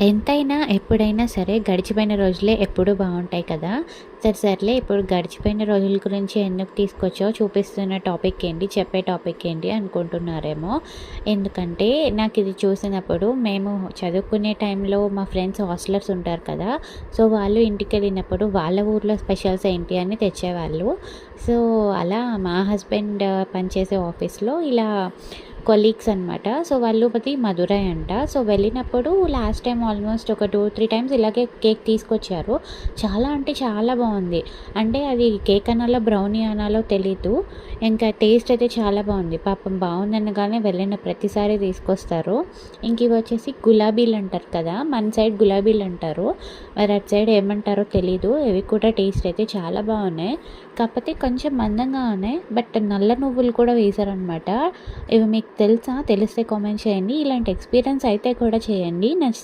ఎంతైనా ఎప్పుడైనా సరే గడిచిపోయిన రోజులే ఎప్పుడూ బాగుంటాయి కదా. సరే సర్లే ఇప్పుడు గడిచిపోయిన రోజుల గురించి ఎందుకు తీసుకొచ్చో చూపిస్తున్న టాపిక్ ఏంటి చెప్పే టాపిక్ ఏంటి అనుకుంటున్నారేమో. ఎందుకంటే నాకు ఇది చూసినప్పుడు మేము చదువుకునే టైంలో మా ఫ్రెండ్స్ హాస్టలర్స్ ఉంటారు కదా. సో వాళ్ళు ఇంటికి వెళ్ళినప్పుడు వాళ్ళ ఊర్లో స్పెషల్స్ ఏంటి అని తెచ్చేవాళ్ళు. సో అలా మా హస్బెండ్ పనిచేసే ఆఫీస్లో ఇలా కొలీగ్స్ అనమాట సో వాళ్ళు ప్రతి మధురై అంట. సో వెళ్ళినప్పుడు లాస్ట్ టైం ఆల్మోస్ట్ ఒక టూ త్రీ టైమ్స్ ఇలాగే కేక్ తీసుకొచ్చారు. చాలా అంటే చాలా బాగుంది. అంటే అది కేక్ అనాలో బ్రౌనీ అనాలో తెలీదు. ఇంకా టేస్ట్ అయితే చాలా బాగుంది. పాపం బాగుందనగానే వెళ్ళిన ప్రతిసారి తీసుకొస్తారు. ఇంక ఇవి వచ్చేసి గులాబీలు అంటారు కదా. మన సైడ్ గులాబీలు అంటారు. మరి అటు సైడ్ ఏమంటారో తెలీదు. ఇవి కూడా టేస్ట్ అయితే చాలా బాగున్నాయి. కాకపోతే కొంచెం మందంగా ఉన్నాయి. బట్ నల్ల నువ్వులు కూడా వేశారనమాట ఇవి మీకు తెలుసా? తెలిస్తే కామెంట్ చేయండి. ఇలాంటి ఎక్స్పీరియన్స్ అయితే కూడా చేయండి. నెక్స్ట్